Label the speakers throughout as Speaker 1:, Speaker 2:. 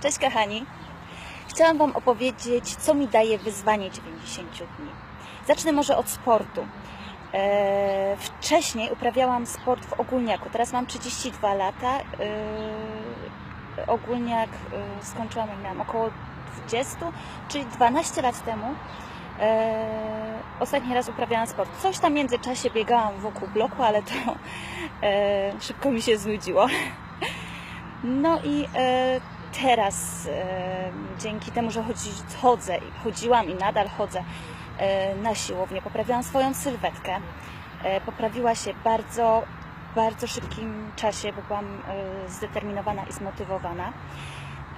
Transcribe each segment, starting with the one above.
Speaker 1: Cześć kochani. Chciałam Wam opowiedzieć, co mi daje wyzwanie 90 dni. Zacznę może od sportu. Eee, wcześniej uprawiałam sport w ogólniaku. Teraz mam 32 lata. Eee, ogólniak e, skończyłam, jak miałam około 20, czyli 12 lat temu. Eee, ostatni raz uprawiałam sport. Coś tam w międzyczasie biegałam wokół bloku, ale to e, szybko mi się znudziło. No i e, teraz dzięki temu, że chodzi, chodzę, i chodziłam i nadal chodzę na siłownię, poprawiłam swoją sylwetkę. E, poprawiła się bardzo, bardzo szybkim czasie, bo byłam e, zdeterminowana i zmotywowana.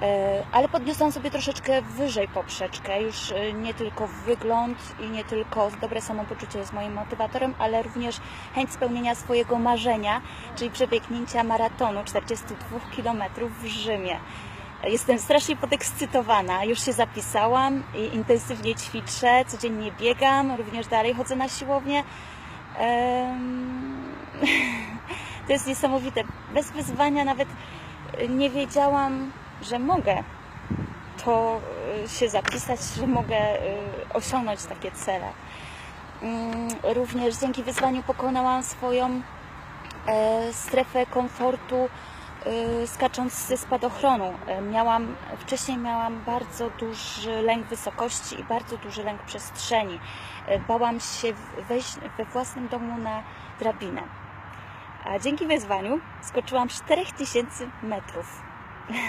Speaker 1: E, Ale podniosłam sobie troszeczkę wyżej poprzeczkę. Już nie tylko wygląd i nie tylko dobre samopoczucie jest moim motywatorem, ale również chęć spełnienia swojego marzenia, czyli przebiegnięcia maratonu 42 km w Rzymie. Jestem strasznie podekscytowana. Już się zapisałam i intensywnie ćwiczę, codziennie biegam, również dalej chodzę na siłownię. To jest niesamowite. Bez wyzwania nawet nie wiedziałam, że mogę to y, się zapisać, że mogę y, osiągnąć takie cele. Mm, Również dzięki wyzwaniu pokonałam swoją e, strefę komfortu skacząc ze spadochronu. E, Miałam, wcześniej miałam bardzo duży lęk wysokości i bardzo duży lęk przestrzeni. E, Bałam się wejść we własnym domu na drabinę. A dzięki wyzwaniu skoczyłam 4000 metrów.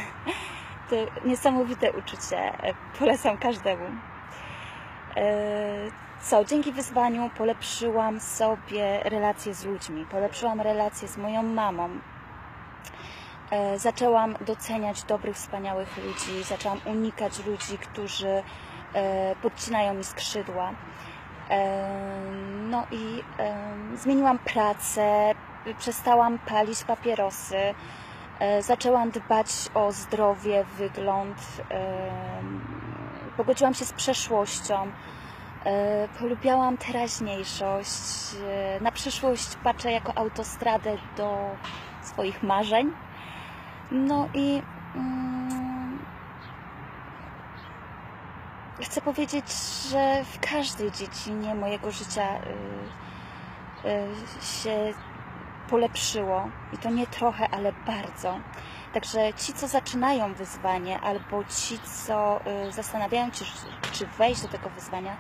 Speaker 1: To niesamowite uczucie. Polecam każdemu. Co? Dzięki wyzwaniu polepszyłam sobie relacje z ludźmi, polepszyłam relacje z moją mamą. E, Zaczęłam doceniać dobrych, wspaniałych ludzi, zaczęłam unikać ludzi, którzy e, podcinają mi skrzydła. E, No i zmieniłam pracę, przestałam palić papierosy, zaczęłam dbać o zdrowie, wygląd, pogodziłam się z przeszłością. Polubiałam teraźniejszość. Na przyszłość patrzę jako autostradę do swoich marzeń. No i mm, chcę powiedzieć, że w każdej dziedzinie mojego życia y, y, się polepszyło i to nie trochę, ale bardzo. Także ci, co zaczynają wyzwanie, albo ci, co y, zastanawiają się, czy wejść do tego wyzwania,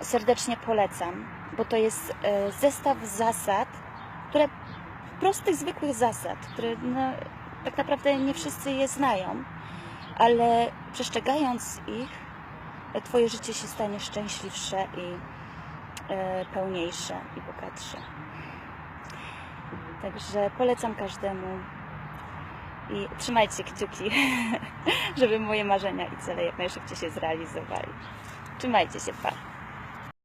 Speaker 1: serdecznie polecam, bo to jest e, zestaw zasad, które prostych, zwykłych zasad, które no, tak naprawdę nie wszyscy je znają, ale przestrzegając ich, Twoje życie się stanie szczęśliwsze i e, pełniejsze i bogatsze. Także polecam każdemu i trzymajcie kciuki, żeby moje marzenia i cele jak najszybciej się zrealizowali. Trzymajcie się, pa!